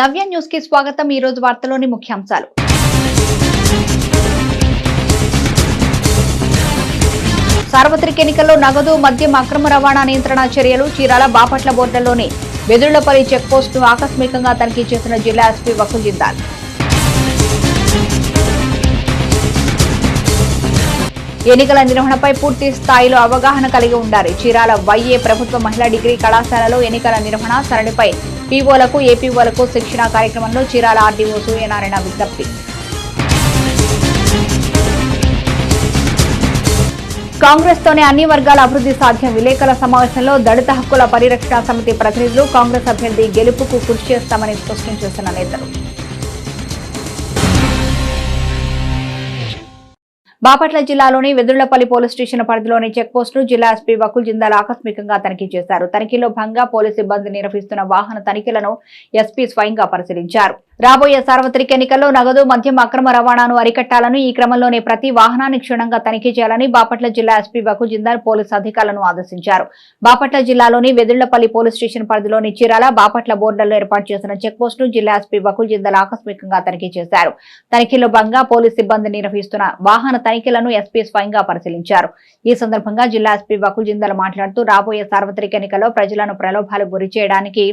నవ్య న్యూస్కి స్వాగతం ఈ రోజు వార్తలోని ముఖ్యాంశాలు. సార్వత్రిక ఎన్నికల్లో నగదు మద్యం అక్రమ రవాణా నియంత్రణ చర్యలు చీరాల బాపట్ల బోర్డర్లోని వెదుళ్ళపల్లి చెక్ ఆకస్మికంగా తనిఖీ చేసిన జిల్లా ఎస్పీ వకుల్ జిందాల్. ఎన్నికల నిర్వహణపై పూర్తి స్థాయిలో అవగాహన కలిగి ఉండాలి. చీరాల వైఏ ప్రభుత్వ మహిళా డిగ్రీ కళాశాలలో ఎన్నికల నిర్వహణ సరళిపై పీఓలకు ఏపీఓలకు శిక్షణ కార్యక్రమంలో చీరాల ఆర్డీఓ సూర్యనారాయణ విజ్ఞప్తి. కాంగ్రెస్ తోనే అన్ని వర్గాల అభివృద్ధి సాధ్యం. విలేకరుల సమావేశంలో దళిత హక్కుల పరిరక్షణ సమితి ప్రతినిధులు కాంగ్రెస్ అభ్యర్థి గెలుపుకు కృషి చేస్తామని స్పష్టం చేసిన నేతలు. బాపట్ల జిల్లాలోని వెదుళ్ళపల్లి పోలీస్ స్టేషన్ పరిధిలోని చెక్ జిల్లా ఎస్పీ వకుల్ జిందాల్ ఆకస్మికంగా తనిఖీ చేశారు. తనిఖీలో భంగా పోలీసు సిబ్బంది నిర్వహిస్తున్న వాహన తనిఖీలను ఎస్పీ స్వయంగా పరిశీలించారు. రాబోయే సార్వత్రిక ఎన్నికల్లో నగదు మద్యం అక్రమ రవాణాను అరికట్టాలని ఈ క్రమంలోనే ప్రతి వాహనాన్ని క్షుణ్ణంగా తనిఖీ చేయాలని బాపట్ల జిల్లా ఎస్పీ బకు జిందాల్ పోలీసు అధికారులను ఆదేశించారు. బాపట్ల జిల్లాలోని వెదుళ్ళపల్లి పోలీస్ స్టేషన్ పరిధిలోని చీరాల బాపట్ల బోర్డులలో ఏర్పాటు చేసిన చెక్ను జిల్లా ఎస్పీ వకుల్ జిందల్ ఆకస్మికంగా తనిఖీ చేశారు. తనిఖీలో భాగంగా పోలీస్ సిబ్బంది నిర్వహిస్తున్న వాహన తనిఖీలను ఎస్పీ స్వయంగా పరిశీలించారు. ఈ సందర్భంగా జిల్లా ఎస్పీ వకుల్ జిందల్ మాట్లాడుతూ రాబోయే సార్వత్రిక ఎన్నికల్లో ప్రజలను ప్రలోభాలు గురి చేయడానికి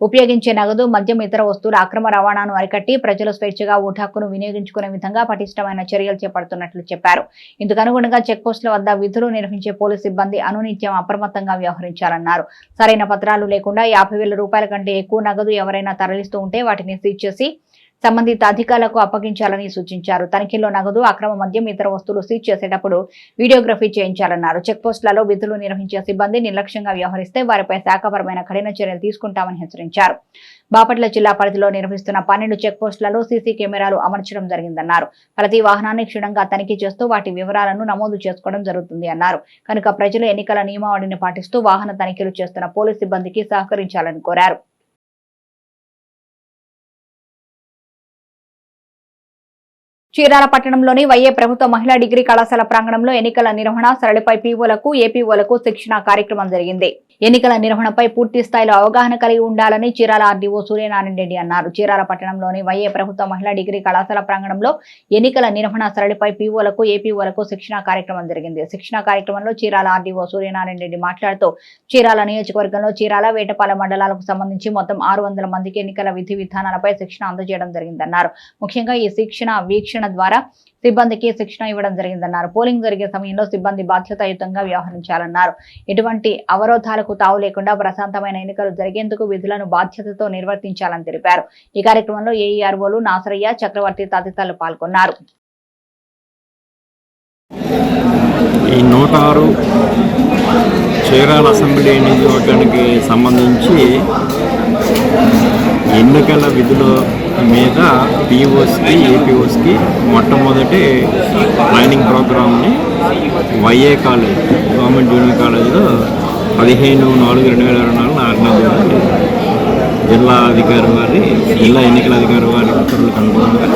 ఉపయోగించే నగదు మద్యం ఇతర వస్తువుల అక్రమ రవాణాను అరికట్టి ప్రజలు స్వేచ్ఛగా ఓటు హక్కును వినియోగించుకునే విధంగా పటిష్టమైన చర్యలు చేపడుతున్నట్లు చెప్పారు. ఇందుకనుగుణంగా చెక్పోస్టుల చెక్ వద్ద విధులు నిర్వహించే పోలీసు సిబ్బంది అనునిత్యం అప్రమత్తంగా వ్యవహరించాలన్నారు సరైన పత్రాలు లేకుండా యాభై వేల రూపాయల కంటే ఎక్కువ నగదు ఎవరైనా తరలిస్తూ ఉంటే వాటిని సీజ్ చేసి సంబంధిత అధికారులకు అప్పగించాలని సూచించారు. తనిఖీల్లో నగదు అక్రమ మద్యం ఇతర వస్తువులు సీజ్ చేసేటప్పుడు వీడియోగ్రఫీ చేయించాలన్నారు. చెక్పోస్టులలో విధులు నిర్వహించే సిబ్బంది నిర్లక్ష్యంగా వ్యవహరిస్తే వారిపై శాఖపరమైన కఠిన చర్యలు తీసుకుంటామని హెచ్చరించారు. బాపట్ల జిల్లా పరిధిలో నిర్వహిస్తున్న పన్నెండు చెక్పోస్టులలో సీసీ కెమెరాలు అమర్చడం జరిగిందన్నారు. ప్రతి వాహనాన్ని క్షుణ్ణంగా తనిఖీ చేస్తూ వాటి వివరాలను నమోదు చేసుకోవడం జరుగుతుంది అన్నారు. కనుక ప్రజలు ఎన్నికల నియమావళిని పాటిస్తూ వాహన తనిఖీలు చేస్తున్న పోలీస్ సిబ్బందికి సహకరించాలని కోరారు. చీరాల పట్టణంలోని వైఏ ప్రభుత్వ మహిళా డిగ్రీ కళాశాల ప్రాంగణంలో ఎన్నికల నిర్వహణ సరళిపై పీఓలకు ఏపీఓలకు శిక్షణ కార్యక్రమం జరిగింది. ఎన్నికల నిర్వహణపై పూర్తి స్థాయిలో అవగాహన కలిగి ఉండాలని చీరాల ఆర్డీఓ సూర్యనారాయణ రెడ్డి అన్నారు. చీరాల పట్టణంలోని వైఏ ప్రభుత్వ మహిళా డిగ్రీ కళాశాల ప్రాంగణంలో ఎన్నికల నిర్వహణ సరళిపై పీఓలకు ఏపీఓలకు శిక్షణ కార్యక్రమం జరిగింది. శిక్షణ కార్యక్రమంలో చీరాల ఆర్డీఓ సూర్యనారాయణ రెడ్డి మాట్లాడుతూ చీరాల నియోజకవర్గంలో చీరాల వేటపాల మండలాలకు సంబంధించి మొత్తం ఆరు వందల మందికి ఎన్నికల విధి విధానాలపై శిక్షణ అందజేయడం జరిగిందన్నారు. ముఖ్యంగా ఈ శిక్షణ వీక్షణ ద్వారా సిబ్బందికి శిక్షణ ఇవ్వడం జరిగిందన్నారు. పోలింగ్ జరిగే సమయంలో సిబ్బంది బాధ్యతాయుతంగా వ్యవహరించాలన్నారు. ఎటువంటి అవరోధాలకు తావు లేకుండా ప్రశాంతమైన ఎన్నికలు జరిగేందుకు విధులను బాధ్యతతో నిర్వర్తించాలని తెలిపారు. ఈ కార్యక్రమంలో ఏఈఆర్ఓలు నాసరయ్య చక్రవర్తి తదితరులు పాల్గొన్నారు. ఈ నూట ఆరు చీరాల అసెంబ్లీ నియోజకవర్గానికి సంబంధించి ఎన్నికల విధులు మీద పిఓస్కి ఏపీఓస్కి మొట్టమొదటి ట్రైనింగ్ ప్రోగ్రామ్ని వైఏ కాలేజ్ గవర్నమెంట్ జూనియర్ కాలేజీలో పదిహేను నాలుగు రెండు వేల ఇరవై నాలుగున ఆర్గనైజ్ జిల్లా అధికారి వారి జిల్లా ఎన్నికల అధికారి వారి ఉత్తర్వులకు అనుగుణంగా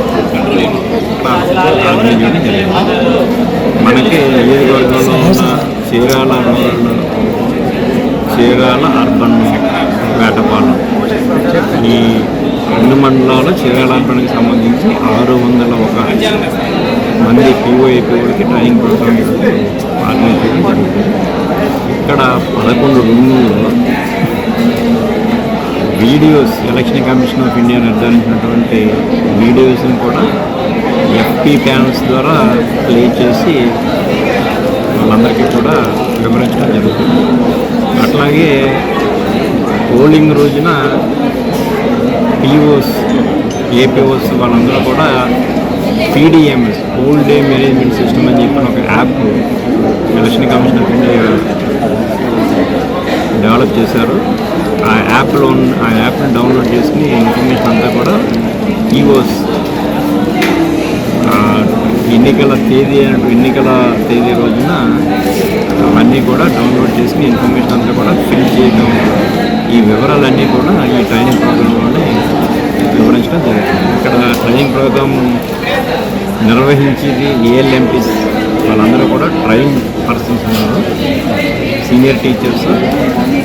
ఆర్గనైజ్ చేయడం జరిగింది. మనకి నియోజకవర్గంలో ఉన్న చీరాల చీరాల అర్బన్ వేటపాలెం ఈ రెండు మండలాలు సంబంధించి ఆరు వందల ఒక మంది పీఓఏపీఓకి ట్రైనింగ్ ప్రోగ్రామ్ ఆర్గనైజ్ ఇక్కడ పదకొండు రూముల్లో videos election commission of India నిర్ధారించినటువంటి వీడియోస్ని కూడా ఎఫ్పీ ప్యానల్స్ ద్వారా ప్లే చేసి వాళ్ళందరికీ కూడా వివరించడం జరుగుతుంది. అట్లాగే పోలింగ్ రోజున పిఓస్ ఏపీఓస్ వాళ్ళందరూ కూడా PDMS old day management system అని చెప్పిన ఒక app election commission of India develop చేశారు. ఆ యాప్లో ఉన్న- ఆ యాప్ని డౌన్లోడ్ చేసుకుని ఇన్ఫర్మేషన్ అంతా కూడా ఈఓస్ ఎన్నికల తేదీ ఎన్నికల తేదీ రోజున అవన్నీ కూడా డౌన్లోడ్ చేసుకుని ఇన్ఫర్మేషన్ అంతా కూడా ఫిల్ చేయడం ఈ వివరాలన్నీ కూడా ఈ ట్రైనింగ్ ప్రోగ్రాంలోనే వివరించడం జరుగుతుంది ఇక్కడ ట్రైనింగ్ ప్రోగ్రామ్ నిర్వహించేది ఏఎల్ఎంపీస్ వాళ్ళందరూ కూడా ట్రైన్ పర్సన్స్ ఉన్నారు. సీనియర్ టీచర్స్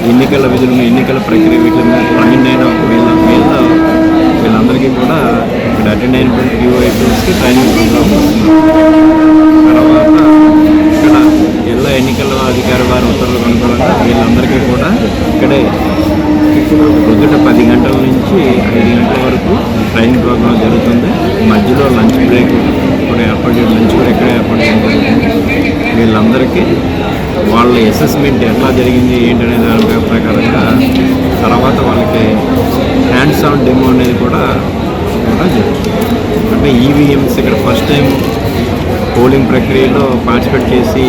ఎన్నికల విధులను ఎన్నికల ప్రక్రియ వీటి మీద ట్రైన్ అయిన వీళ్ళ వీళ్ళ వీళ్ళందరికీ కూడా ఇక్కడ అటెండ్ అయినటువంటి పీఓఐపీఎస్కి ట్రైనింగ్ ప్రోగ్రామ్ తర్వాత ఇక్కడ జిల్లా ఎన్నికల అధికారి వారి ఉత్తర్వులు అనుగుణంగా వీళ్ళందరికీ కూడా ఇక్కడే పొద్దుట పది గంటల నుంచి ఐదు గంటల వరకు ట్రైనింగ్ ప్రోగ్రామ్ జరుగుతుంది మధ్యలో లంచ్ బ్రేక్ కూడా ఏర్పాటు చేయడం లంచ్ కూడా ఇక్కడే ఏర్పాటు చేయడం జరుగుతుంది వీళ్ళందరికీ వాళ్ళ అసెస్మెంట్ ఎట్లా జరిగింది ఏంటనే దాని ప్రకారంగా తర్వాత వాళ్ళకి హ్యాండ్స్ ఆన్ డెమో అనేది కూడా కూడా జరుగుతుంది అంటే ఇక్కడ ఫస్ట్ టైం పోలింగ్ ప్రక్రియలో పార్టిసిపేట్ చేసి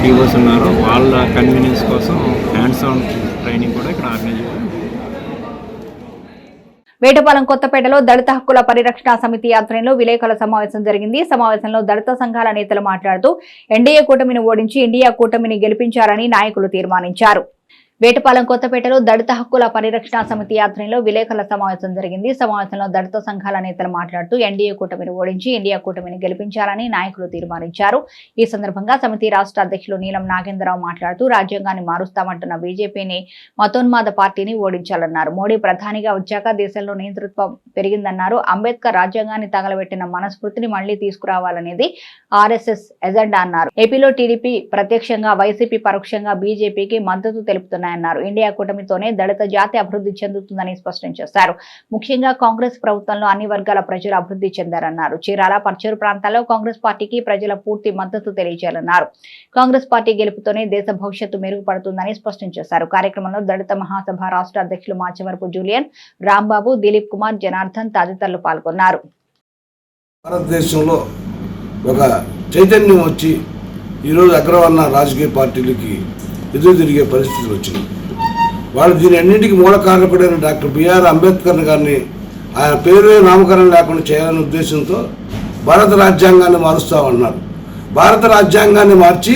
పీఓస్ ఉన్నారో. వాళ్ళ కన్వీనియన్స్ కోసం హ్యాండ్స్ ఆన్ ట్రైనింగ్ కూడా ఇక్కడ ఆర్గనైజ్ చేయడం వేటపాలెం కొత్తపేటలో దళిత హక్కుల పరిరక్షణ సమితి ఆధ్వర్యంలో విలేకరుల సమావేశం జరిగింది. సమావేశంలో దళిత సంఘాల నేతలు మాట్లాడుతూ ఎన్డీఏ కూటమిని ఓడించి ఇండియా కూటమిని గెలిపించారని నాయకులు తీర్మానించారు. వేటపాలెం కొత్తపేటలో దళిత హక్కుల పరిరక్షణ సమితి ఆధ్వర్యంలో విలేకరుల సమావేశం జరిగింది. సమావేశంలో దళిత సంఘాల నేతలు మాట్లాడుతూ ఎన్డీఏ కూటమిని ఓడించి ఇండియా కూటమిని గెలిపించాలని నాయకులు తీర్మానించారు. ఈ సందర్భంగా సమితి రాష్ట్ర అధ్యక్షులు నీలం నాగేంద్రరావు మాట్లాడుతూ రాజ్యాంగాన్ని మారుస్తామంటున్న బీజేపీని మతోన్మాద పార్టీని ఓడించాలన్నారు. మోడీ ప్రధానిగా వచ్చాక దేశంలో నియంతృత్వం పెరిగిందన్నారు. అంబేద్కర్ రాజ్యాంగాన్ని తగలబెట్టిన మనస్ఫూర్తిని మళ్ళీ తీసుకురావాలనేది ఆర్ఎస్ఎస్ ఎజెండా అన్నారు. ఏపీలో టీడీపీ ప్రత్యక్షంగా వైసీపీ పరోక్షంగా బీజేపీకి మద్దతు తెలుపుతున్నారు తెలుపుతున్నాయన్నారు ఇండియా కూటమితోనే దళిత జాతి అభివృద్ధి చెందుతుందని స్పష్టం చేశారు. ముఖ్యంగా కాంగ్రెస్ ప్రభుత్వంలో అన్ని వర్గాల ప్రజలు అభివృద్ధి చెందారన్నారు. చీరాల పర్చూరు ప్రాంతాల్లో కాంగ్రెస్ పార్టీకి ప్రజల పూర్తి మద్దతు తెలియజేయాలన్నారు. కాంగ్రెస్ పార్టీ గెలుపుతోనే దేశ భవిష్యత్తు మెరుగుపడుతుందని స్పష్టం చేశారు. కార్యక్రమంలో దళిత మహాసభ రాష్ట్ర అధ్యక్షులు మాచవరపు జూలియన్ రాంబాబు దిలీప్ కుమార్ జనార్దన్ తదితరులు పాల్గొన్నారు. భారతదేశంలో ఒక చైతన్యం వచ్చి ఈరోజు అగ్రవర్ణ రాజకీయ పార్టీలకి ఎదురు తిరిగే పరిస్థితులు వచ్చినాయి. వాళ్ళు దీని అన్నింటికి మూల కారణకుడైన డాక్టర్ బిఆర్ అంబేద్కర్ గారిని ఆయన పేరు నామకరణం లేకుండా చేయాలనే ఉద్దేశంతో భారత రాజ్యాంగాన్ని మారుస్తామన్నారు భారత రాజ్యాంగాన్ని మార్చి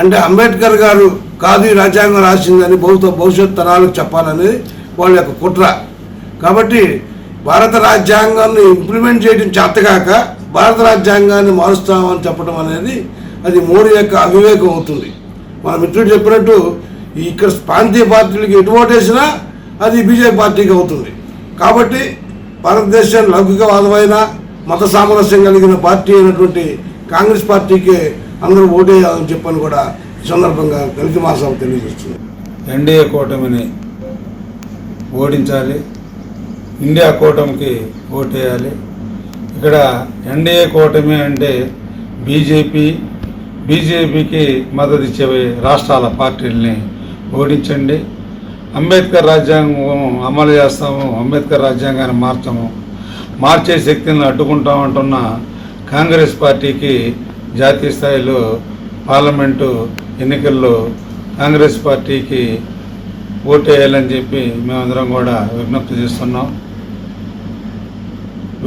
అంటే అంబేద్కర్ గారు కాదు ఈ రాజ్యాంగం రాసిందని భవిత భవిష్యత్ తరాలకు చెప్పాలనేది వాళ్ళ యొక్క కుట్ర. కాబట్టి భారత రాజ్యాంగాన్ని ఇంప్లిమెంట్ చేయడం చేతగాక భారత రాజ్యాంగాన్ని మారుస్తామని చెప్పడం అనేది అది మోడీ యొక్క అవివేకం అవుతుంది. మన మిత్రుడు చెప్పినట్టు ఇక్కడ ప్రాంతీయ పార్టీలకి ఎటు ఓటేసినా అది బీజేపీ పార్టీకి అవుతుంది. కాబట్టి భారతదేశం లౌకికవాదమైన మత సామరస్యం కలిగిన పార్టీ అయినటువంటి కాంగ్రెస్ పార్టీకి అందరూ ఓటేయాలని చెప్పని కూడా ఈ సందర్భంగా దళిత మహాసభ తెలియజేస్తుంది. ఎన్డీఏ కూటమిని ఓడించాలి ఇండియా కూటమికి ఓటేయాలి ఇక్కడ ఎన్డీఏ కూటమి అంటే బీజేపీ బీజేపీకి మద్దతు ఇచ్చే రాష్ట్రాల పార్టీల్ని ఓడించండి. అంబేద్కర్ రాజ్యాంగం అమలు చేస్తాము అంబేద్కర్ రాజ్యాంగాన్ని మార్చము. మార్చే శక్తిని అడ్డుకుంటామంటున్న కాంగ్రెస్ పార్టీకి జాతీయ స్థాయిలో పార్లమెంటు ఎన్నికల్లో కాంగ్రెస్ పార్టీకి ఓటేయాలని చెప్పి మేమందరం కూడా విజ్ఞప్తి చేస్తున్నాం.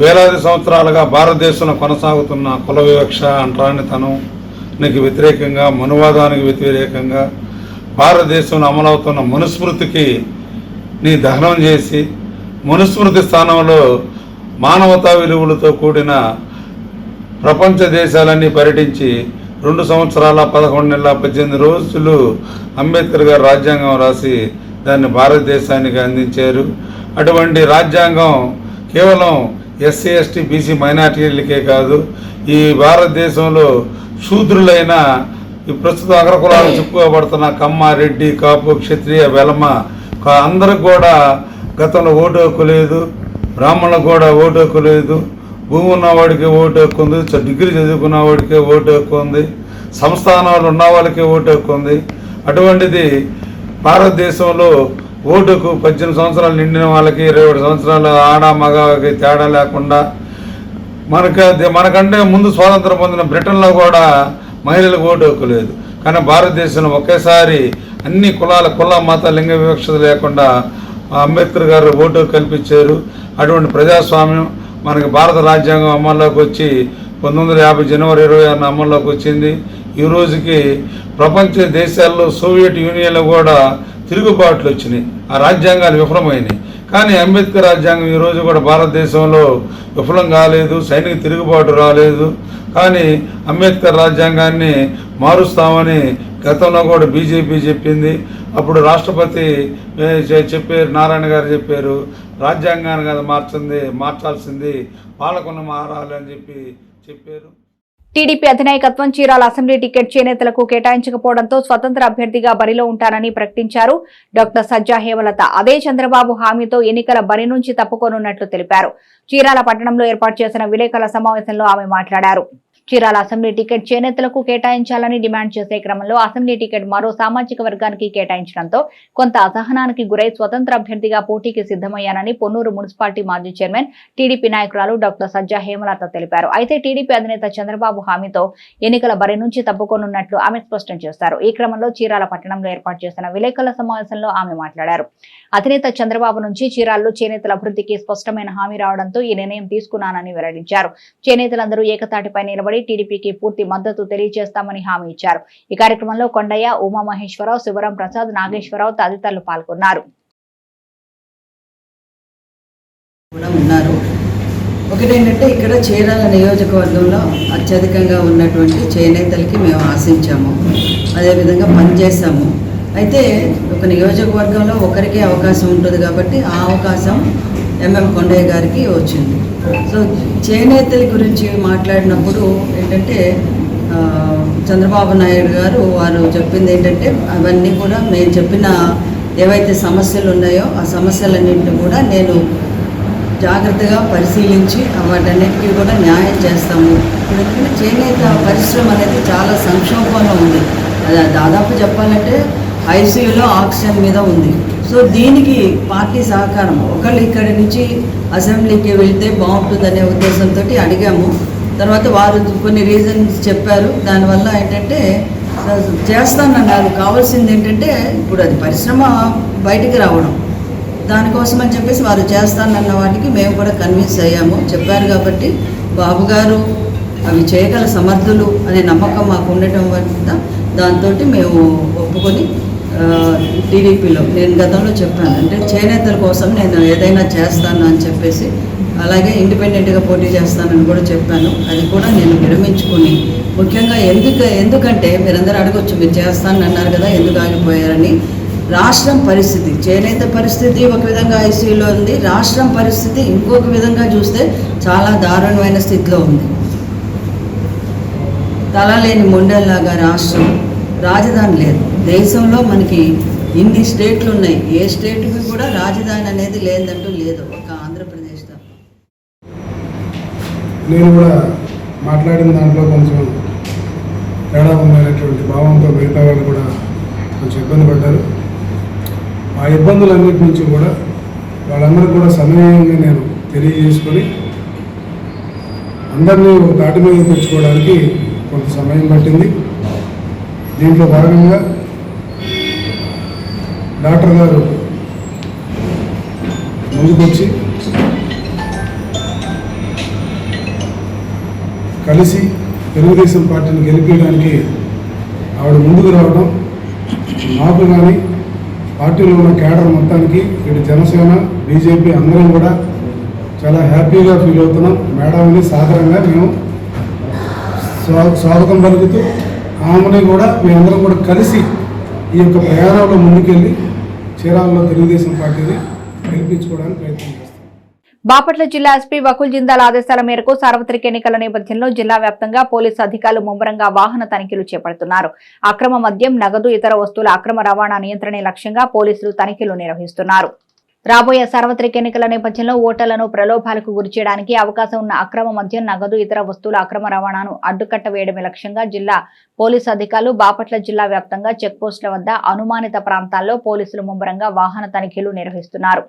వేలాది సంవత్సరాలుగా భారతదేశంలో కొనసాగుతున్న కుల వివక్ష నీకు వ్యతిరేకంగా మనువాదానికి వ్యతిరేకంగా భారతదేశంలో అమలవుతున్న మనుస్మృతికి నీ దహనం చేసి మనుస్మృతి స్థానంలో మానవతా విలువలతో కూడిన ప్రపంచ దేశాలన్నీ పర్యటించి రెండు సంవత్సరాల పదకొండు నెలల పద్దెనిమిది రోజులు అంబేద్కర్ గారు రాజ్యాంగం రాసి దాన్ని భారతదేశానికి అందించారు. అటువంటి రాజ్యాంగం కేవలం ఎస్సీ ఎస్టీ బీసీ మైనార్టీలకే కాదు ఈ భారతదేశంలో శూద్రులైన ఈ ప్రస్తుత అగ్రకులాలు చెప్పుకోబడుతున్న కమ్మ రెడ్డి కాపు క్షత్రియ వెలమ అందరికి కూడా గతంలో ఓటు హక్కు లేదు బ్రాహ్మణులకు కూడా ఓటు హక్కు లేదు భూమి ఉన్నవాడికి ఓటు హక్కు ఉంది డిగ్రీ చదువుకున్న వాడికి ఓటు హక్కు ఉంది సంస్థానాలు ఉన్న వాళ్ళకి ఓటు హక్కు ఉంది. అటువంటిది భారతదేశంలో ఓటుకు పద్దెనిమిది సంవత్సరాలు నిండిన వాళ్ళకి ఇరవై ఏడు సంవత్సరాలు ఆడ మగకి తేడా లేకుండా మనకి మనకంటే ముందు స్వాతంత్రం పొందిన బ్రిటన్లో కూడా మహిళలకు ఓటు హక్కు లేదు. కానీ భారతదేశంలో ఒకేసారి అన్ని కులాల కుల మత లింగ వివక్షత లేకుండా అంబేద్కర్ గారు ఓటు కల్పించారు. అటువంటి ప్రజాస్వామ్యం మనకి భారత రాజ్యాంగం అమల్లోకి వచ్చి పంతొమ్మిది వందల యాభై జనవరి ఇరవై ఆరున అమల్లోకి వచ్చింది. ఈ రోజుకి ప్రపంచ దేశాల్లో సోవియట్ యూనియన్లో కూడా తిరుగుబాట్లు వచ్చినాయి. ఆ రాజ్యాంగాలు విఫలమైనాయి. కానీ అంబేద్కర్ రాజ్యాంగం ఈ రోజు కూడా భారతదేశంలో విఫలం కాలేదు సైనిక తిరుగుబాటు రాలేదు. కానీ అంబేద్కర్ రాజ్యాంగాన్ని మారుస్తామని గతంలో కూడా బీజేపీ చెప్పింది. అప్పుడు రాష్ట్రపతి చెప్పారు నారాయణ గారు చెప్పారు రాజ్యాంగాన్ని కదా మార్చింది మార్చాల్సింది పాలకున్న మారాలి అని చెప్పి చెప్పారు. టీడీపీ అధినాయకత్వం చీరాల అసెంబ్లీ టికెట్ చేనేతలకు కేటాయించకపోవడంతో స్వతంత్ర అభ్యర్థిగా బరిలో ఉంటానని ప్రకటించారు డాక్టర్ సజ్జా హేమలత. అదే చంద్రబాబు హామీతో ఎన్నికల బరి నుంచి తప్పుకోనున్నట్లు తెలిపారు. చీరాల పట్టణంలో ఏర్పాటు చేసిన విలేకరుల సమావేశంలో ఆమె మాట్లాడారు. చీరాల అసెంబ్లీ టికెట్ చేనేతలకు కేటాయించాలని డిమాండ్ చేసే క్రమంలో అసెంబ్లీ టికెట్ మరో సామాజిక వర్గానికి కేటాయించడంతో కొంత అసహనానికి గురై స్వతంత్ర అభ్యర్థిగా పోటీకి సిద్ధమయ్యానని పొన్నూరు మున్సిపాలిటీ మాజీ చైర్మన్ టీడీపీ నాయకురాలు డాక్టర్ సజ్జా హేమలత తెలిపారు. అయితే టీడీపీ అధినేత చంద్రబాబు హామీతో ఎన్నికల బరి నుంచి తప్పుకోనున్నట్లు ఆమె స్పష్టం చేశారు. ఈ క్రమంలో చీరాల పట్టణంలో ఏర్పాటు చేసిన విలేకరుల సమావేశంలో ఆమె మాట్లాడారు. అధినేత చంద్రబాబు నుంచి చీరాల్లో చేనేతల అభివృద్ధికి స్పష్టమైన హామీ రావడంతో ఈ నిర్ణయం తీసుకున్నానని వెల్లడించారు. చేనేతలందరూ ఏకతాటిపై నిలబడి టీడీపీకి పూర్తి మద్దతు తెలియజేస్తామని హామీ ఇచ్చారు. ఈ కార్యక్రమంలో కొండయ్య ఉమామహేశ్వరరావు శివరాం ప్రసాద్ నాగేశ్వరరావు తదితరులు పాల్గొన్నారు. కూడా ఉన్నారు. ఒకటి ఏంటంటే ఇక్కడ చీరాల నియోజకవర్గంలో అత్యధికంగా ఉన్నటువంటి చేనేతలకి మేము ఆశించాము. అదేవిధంగా పనిచేసాము అయితే ఒక నియోజకవర్గంలో ఒకరికే అవకాశం ఉంటుంది కాబట్టి ఆ అవకాశం ఎంఎం కొండయ్య గారికి వచ్చింది. సో చేనేతల గురించి మాట్లాడినప్పుడు ఏంటంటే చంద్రబాబు నాయుడు గారు వారు చెప్పింది ఏంటంటే అవన్నీ కూడా మేము చెప్పిన ఏవైతే సమస్యలు ఉన్నాయో ఆ సమస్యలన్నింటినీ కూడా నేను జాగ్రత్తగా పరిశీలించి వాటన్నిటికీ కూడా న్యాయం చేస్తాము. ఎందుకంటే చేనేత పరిశ్రమ అనేది చాలా సంక్షోభంలో ఉంది. అది దాదాపు చెప్పాలంటే ఐసీయూలో ఆక్సిజన్ మీద ఉంది. సో దీనికి పార్టీ సహకారం. ఒకళ్ళు ఇక్కడి నుంచి అసెంబ్లీకి వెళ్తే బాగుంటుందనే ఉద్దేశంతో అడిగాము. తర్వాత వారు కొన్ని రీజన్స్ చెప్పారు. దానివల్ల ఏంటంటే చేస్తానన్నారు. కావాల్సింది ఏంటంటే ఇప్పుడు అది పరిశ్రమ బయటికి రావడం. దానికోసం అని చెప్పేసి వారు చేస్తానన్న వాటికి మేము కూడా కన్విన్స్ అయ్యాము. చెప్పారు కాబట్టి బాబు గారు అవి చేయగల సమర్థులు అనే నమ్మకం మాకు ఉండటం వల్ల దాంతో మేము ఒప్పుకొని టీడీపీలో నేను గతంలో చెప్పాను అంటే చేనేతల కోసం నేను ఏదైనా చేస్తాను అని చెప్పేసి అలాగే ఇండిపెండెంట్గా పోటీ చేస్తానని కూడా చెప్పాను. అది కూడా నేను విరమించుకుని ముఖ్యంగా ఎందుకు ఎందుకంటే మీరందరూ అడగొచ్చు మీరు చేస్తానని అన్నారు కదా ఎందుకు ఆగిపోయారని. రాష్ట్రం పరిస్థితి చేనేత పరిస్థితి ఒక విధంగా ఐసీయూలో ఉంది. రాష్ట్రం పరిస్థితి ఇంకొక విధంగా చూస్తే చాలా దారుణమైన స్థితిలో ఉంది. తలలేని మొండెల్లాగా రాష్ట్రం రాజధాని లేదు. దేశంలో మనకి ఇన్ని స్టేట్లు ఉన్నాయి. ఏ స్టేట్కి కూడా రాజధాని అనేది లేదంటూ లేదు. ఒక ఆంధ్రప్రదేశ్ తప్ప. నేను కూడా మాట్లాడిన దాంట్లో కొంచెం తేడా ఉందనేటువంటి భావంతో మిగతా వాళ్ళు కూడా కొంచెం ఇబ్బంది పడ్డారు. ఆ ఇబ్బందులన్నిటి నుంచి కూడా వాళ్ళందరూ కూడా సమయంగా నేను తెలియజేసుకొని అందరినీ దాటి మీద తెచ్చుకోవడానికి కొంత సమయం పట్టింది. దీంట్లో భాగంగా డాక్టర్ గారు ముందుకొచ్చి కలిసి తెలుగుదేశం పార్టీని గెలిపించడానికి ఆవిడ ముందుకు రావడం నాకు కానీ పార్టీలో ఉన్న కేడర్ మొత్తానికి ఇటు జనసేన బీజేపీ అందరం కూడా చాలా హ్యాపీగా ఫీల్ అవుతున్నాం. మేడంని సాధారణంగా మేము స్వా- స్వాగతం పలుకుతూ ఆమెని కూడా మేమందరం కూడా కలిసి ఈ యొక్క ప్రయాణంలో ముందుకెళ్ళి చీరాలలో తెలుగుదేశం పార్టీని గెలిపించుకోవడానికి ప్రయత్నం చేస్తాం. బాపట్ల జిల్లా ఎస్పీ వకుల్ జిందాల్ ఆదేశాల మేరకు సార్వత్రిక ఎన్నికల నేపథ్యంలో జిల్లా వ్యాప్తంగా పోలీసు అధికారులు ముమ్మరంగా వాహన తనిఖీలు చేపడుతున్నారు. అక్రమ మద్యం నగదు ఇతర వస్తువుల అక్రమ రవాణా నియంత్రణే లక్ష్యంగా పోలీసులు తనిఖీలు నిర్వహిస్తున్నారు. రాబోయే సార్వత్రిక ఎన్నికల నేపథ్యంలో ఓటర్లను ప్రలోభాలకు గురిచేయడానికి అవకాశం ఉన్న అక్రమ మద్యం నగదు ఇతర వస్తువుల అక్రమ రవాణాను అడ్డుకట్ట వేయడమే లక్ష్యంగా జిల్లా పోలీసు అధికారులు బాపట్ల జిల్లా వ్యాప్తంగా చెక్పోస్టుల వద్ద అనుమానిత ప్రాంతాల్లో పోలీసులు ముమ్మరంగా వాహన తనిఖీలు నిర్వహిస్తున్నారు.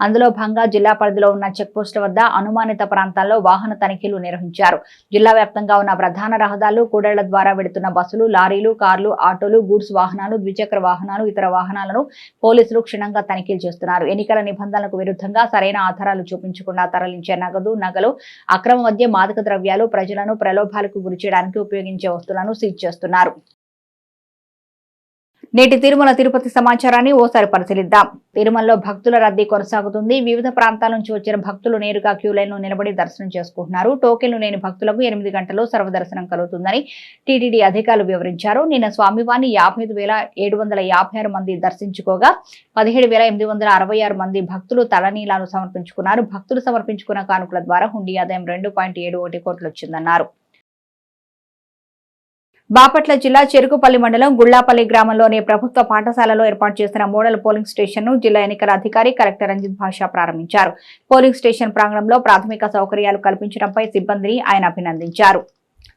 అందులో భాగంగా జిల్లా పరిధిలో ఉన్న చెక్పోస్టుల వద్ద అనుమానిత ప్రాంతాల్లో వాహన తనిఖీలు నిర్వహించారు. జిల్లా వ్యాప్తంగా ఉన్న ప్రధాన రహదారులు కూడళ్ళ ద్వారా వెడుతున్న బస్సులు లారీలు కార్లు ఆటోలు గూడ్స్ వాహనాలు ద్విచక్ర వాహనాలు ఇతర వాహనాలను పోలీసులు క్షుణ్ణంగా తనిఖీలు చేస్తున్నారు. ఎన్నికల నిబంధనలకు విరుద్ధంగా సరైన ఆధారాలు చూపించకుండా తరలించే నగదు నగలు అక్రమ మద్య మాదక ద్రవ్యాలు ప్రజలను ప్రలోభాలకు గురిచేయడానికి ఉపయోగించే వస్తువులను సీజ్ చేస్తున్నారు. నేటి తిరుమల తిరుపతి సమాచారాన్ని ఓసారి పరిశీలిద్దాం. తిరుమలలో భక్తుల రద్దీ కొనసాగుతుంది. వివిధ ప్రాంతాల నుంచి వచ్చిన భక్తులు నేరుగా క్యూ లైన్లో నిలబడి దర్శనం చేసుకుంటున్నారు. టోకెన్లు లేని భక్తులకు ఎనిమిది గంటల్లో సర్వదర్శనం కలుగుతుందని టీటీడీ అధికారులు వివరించారు. నిన్న స్వామివారిని యాభై ఐదు వేల ఏడు వందల యాభై ఆరు మంది దర్శించుకోగా పదిహేడు వేల ఎనిమిది వందల అరవై ఆరు మంది భక్తులు తలనీలాలు సమర్పించుకున్నారు. భక్తులు సమర్పించుకున్న కానుకల ద్వారా హుండీ ఆదాయం రెండు పాయింట్ ఏడు కోట్లు వచ్చిందన్నారు. బాపట్ల జిల్లా చెరుకుపల్లి మండలం గుళ్ళాపల్లి గ్రామంలోని ప్రభుత్వ పాఠశాలలో ఏర్పాటు చేసిన మోడల్ పోలింగ్ స్టేషన్ను జిల్లా ఎన్నికల అధికారి కలెక్టర్ రంజిత్ భాషా ప్రారంభించారు. పోలింగ్ స్టేషన్ ప్రాంగణంలో ప్రాథమిక సౌకర్యాలు కల్పించడంపై సిబ్బందిని ఆయన అభినందించారు.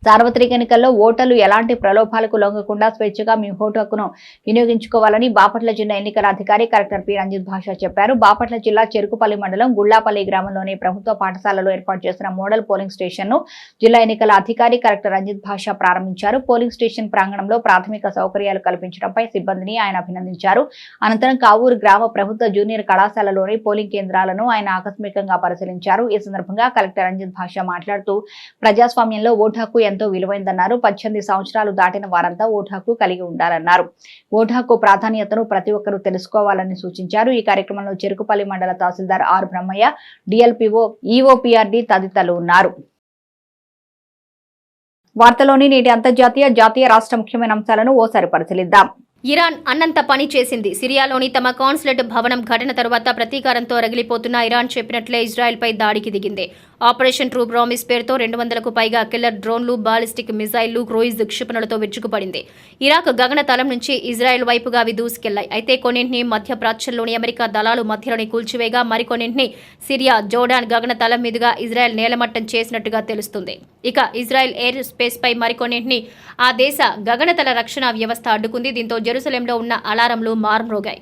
సార్వత్రిక ఎన్నికల్లో ఓటర్లు ఎలాంటి ప్రలోభాలకు లొంగకుండా స్వేచ్ఛగా మీ ఓటు హక్కును వినియోగించుకోవాలని బాపట్ల జిల్లా ఎన్నికల అధికారి కలెక్టర్ పి. రంజిత్ భాష చెప్పారు. బాపట్ల జిల్లా చెరుకుపల్లి మండలం గుళ్ళాపల్లి గ్రామంలోని ప్రభుత్వ పాఠశాలలో ఏర్పాటు చేసిన మోడల్ పోలింగ్ స్టేషన్ను జిల్లా ఎన్నికల అధికారి కలెక్టర్ రంజిత్ భాష ప్రారంభించారు. పోలింగ్ స్టేషన్ ప్రాంగణంలో ప్రాథమిక సౌకర్యాలు కల్పించడంపై సిబ్బందిని ఆయన అభినందించారు. అనంతరం కావూరు గ్రామ ప్రభుత్వ జూనియర్ కళాశాలలోని పోలింగ్ కేంద్రాలను ఆయన ఆకస్మికంగా పరిశీలించారు. ఈ సందర్భంగా కలెక్టర్ రంజిత్ భాష మాట్లాడుతూ ప్రజాస్వామ్యంలో ఓటు హక్కు ఎంతో విలువైందన్నారు. పద్దెనిమిది సంవత్సరాలు దాటిన వారంతా ఓటు హక్కు కలిగి ఉండాలన్నారు. ఓటు హక్కు ప్రాధాన్యతను ప్రతి ఒక్కరూ తెలుసుకోవాలని సూచించారు. ఈ కార్యక్రమంలో చెరుకుపల్లి మండల tahsildar R Brahmaiah DLPO EOPRD తదితరులు ఉన్నారు. వార్తలోని నేటి అంతర్జాతీయ జాతీయ రాష్ట్ర ముఖ్యమైన అంశాలను ఓసారి పరిశీలిద్దాం. ఇరాన్ అన్నంత పని చేసింది. సిరియాలోని తమ కాన్సులేట్ భవనం ఘటన తర్వాత ప్రతీకారంతో రగిలిపోతున్న ఇరాన్ చెప్పినట్లే ఇజ్రాయెల్పై దాడికి దిగింది. ఆపరేషన్ ట్రూ ప్రామిస్ పేరుతో రెండు వందలకు పైగా కిల్లర్ డ్రోన్లు బాలిస్టిక్ మిజైళ్ళు క్రూయిజ్ క్షిపణులతో విరుచుకుపడింది. ఇరాక్ గగనతలం నుంచి ఇజ్రాయెల్ వైపుగా అవి దూసుకెళ్ళాయి అయితే కొన్నింటిని మధ్య ప్రాచ్యంలోని అమెరికా దళాలు మధ్యలోని కూల్చివేగా మరికొన్నింటిని సిరియా జోర్డాన్ గగనతలం మీదుగా ఇజ్రాయెల్ నేలమట్టం చేసినట్టుగా తెలుస్తుంది. ఇక ఇజ్రాయెల్ ఎయిర్ స్పేస్ పై మరికొన్నింటిని ఆ దేశ గగనతల రక్షణ వ్యవస్థ అడ్డుకుంది. దీంతో జెరూసలేంలో ఉన్న అలారంలు మారుమ్రోగాయి.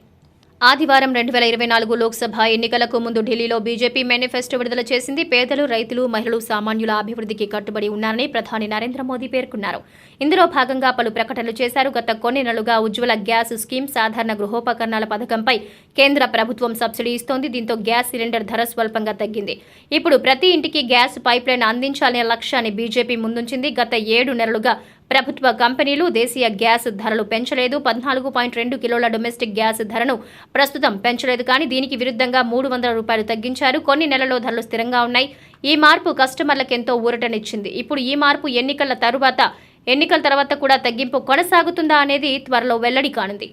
ఆదివారం రెండు వేల ఇరవై నాలుగు లోక్సభ ఎన్నికలకు ముందు ఢిల్లీలో బీజేపీ మేనిఫెస్టో విడుదల చేసింది. పేదలు రైతులు మహిళలు సామాన్యుల అభివృద్ధికి కట్టుబడి ఉన్నారని ప్రధాని నరేంద్ర మోదీ పేర్కొన్నారు. ఇందులో భాగంగా పలు ప్రకటనలు చేశారు. గత కొన్ని నెలలుగా ఉజ్వల గ్యాస్ స్కీమ్ సాధారణ గృహోపకరణాల పథకంపై కేంద్ర ప్రభుత్వం సబ్సిడీ ఇస్తోంది. దీంతో గ్యాస్ సిలిండర్ ధర స్వల్పంగా తగ్గింది. ఇప్పుడు ప్రతి ఇంటికి గ్యాస్ పైప్లైన్ అందించాలనే లక్ష్యాన్ని బీజేపీ ముందుంచింది. గత ఏడు నెలలుగా ప్రభుత్వ కంపెనీలు దేశీయ గ్యాస్ ధరలు పెంచలేదు. పద్నాలుగు పాయింట్ రెండు కిలోల డొమెస్టిక్ గ్యాస్ ధరను ప్రస్తుతం పెంచలేదు కానీ దీనికి విరుద్ధంగా మూడు వందల రూపాయలు తగ్గించారు. కొన్ని నెలల్లో ధరలు స్థిరంగా ఉన్నాయి. ఈ మార్పు కస్టమర్లకు ఎంతో ఊరటనిచ్చింది. ఇప్పుడు ఈ మార్పు ఎన్నికల తరువాత ఎన్నికల తర్వాత కూడా తగ్గింపు కొనసాగుతుందా అనేది త్వరలో వెల్లడి కానుంది.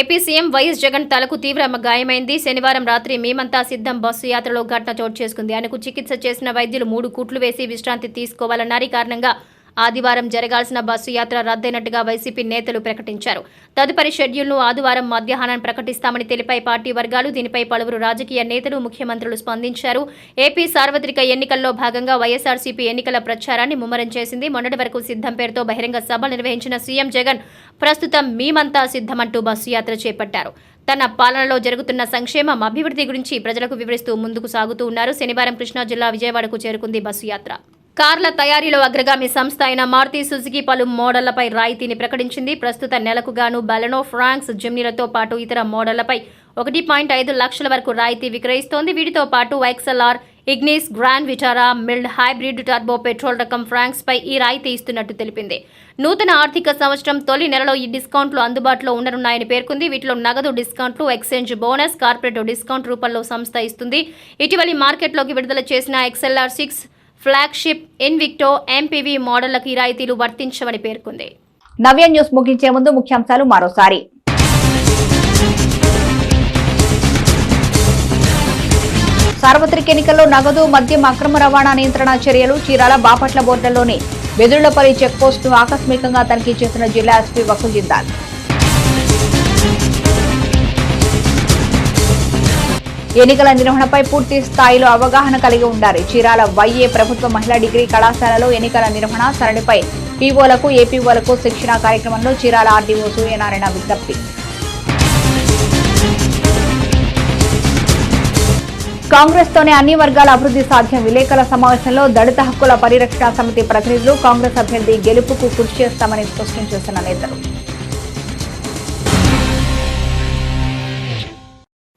ఏపీ సీఎం వైఎస్ జగన్ తలకు తీవ్ర గాయమైంది. శనివారం రాత్రి మేమంతా సిద్ధం బస్సు యాత్రలో ఘటన చోటు చేసుకుంది. ఆయనకు చికిత్స చేసిన వైద్యులు మూడు కూట్లు వేసి విశ్రాంతి తీసుకోవాలన్నారు. ఈ కారణంగా ఆదివారం జరగాల్సిన బస్సు యాత్ర రద్దయినట్టుగా వైసీపీ నేతలు ప్రకటించారు. తదుపరి షెడ్యూల్ను ఆదివారం మధ్యాహ్నం ప్రకటిస్తామని తెలిపాయి. పార్టీ వర్గాలు దీనిపై పలువురు రాజకీయ నేతలు ముఖ్యమంత్రులు స్పందించారు. ఏపీ సార్వత్రిక ఎన్నికల్లో భాగంగా వైఎస్ఆర్సీపీ ఎన్నికల ప్రచారాన్ని ముమ్మరం చేసింది. మొన్నటి వరకు సిద్ధం పేరుతో బహిరంగ సభలు నిర్వహించిన సీఎం జగన్ ప్రస్తుతం మేమంతా సిద్ధమంటూ బస్సు యాత్ర చేపట్టారు. తన పాలనలో జరుగుతున్న సంక్షేమం అభివృద్ధి గురించి ప్రజలకు వివరిస్తూ ముందుకు సాగుతూ ఉన్నారు. శనివారం కృష్ణా జిల్లా విజయవాడకు చేరుకుంది బస్సు యాత్ర. కార్ల తయారీలో అగ్రగామి సంస్థ అయిన మారుతి సుజుకి పలు మోడళ్ళపై రాయితీని ప్రకటించింది. ప్రస్తుత నెలకు గాను ఫ్రాంక్స్ జిమ్నీలతో పాటు ఇతర మోడళ్ళపై ఒకటి పాయింట్ ఐదు లక్షల వరకు రాయితీ విక్రయిస్తోంది. వీటితో పాటు XLR Ignis Grand Vitara mild hybrid turbo petrol రకం ఫ్రాంక్స్ పై ఈ రాయితీ ఇస్తున్నట్టు తెలిపింది. నూతన ఆర్థిక సంవత్సరం తొలి నెలలో ఈ డిస్కౌంట్లు అందుబాటులో ఉండనున్నాయని పేర్కొంది. వీటిలో నగదు డిస్కౌంట్లు ఎక్స్చేంజ్ బోనస్ కార్పొరేట్ డిస్కౌంట్ రూపంలో సంస్థ ఇస్తుంది. ఇటీవలి మార్కెట్లోకి విడుదల చేసిన XLR six flagship Invicto MPV మోడళ్ళకు ఈ రాయితీలు వర్తించవని పేర్కొంది. నవ్య న్యూస్ ముగించే ముందు ముఖ్యాంశాలు మరోసారి. సార్వత్రిక ఎన్నికల్లో నగదు మద్యం అక్రమ రవాణా నియంత్రణ చర్యలు చీరాల బాపట్ల బోర్డర్లోని బెదుళ్ళపల్లి చెక్పోస్టును ఆకస్మికంగా తనిఖీ చేసిన జిల్లా ఎస్పీ వకుల్ జిందాల్. ఎన్నికల నిర్వహణపై పూర్తి స్థాయిలో అవగాహన కలిగి ఉండాలి. చీరాల వైఏ ప్రభుత్వ మహిళా డిగ్రీ కళాశాలలో ఎన్నికల నిర్వహణ సరళిపై పీఓలకు ఏపీఓలకు శిక్షణ కార్యక్రమంలో చీరాల ఆర్డీఓ సూర్యనారాయణ విజ్ఞప్తి. కాంగ్రెస్ తోనే అన్ని వర్గాల అభివృద్ధి సాధ్యం. విలేకరుల సమావేశంలో దళిత హక్కుల పరిరక్షణ సమితి ప్రతినిధులు కాంగ్రెస్ అభ్యర్థి గెలుపుకు కృషి చేస్తామని స్పష్టం చేసిన నేతలు.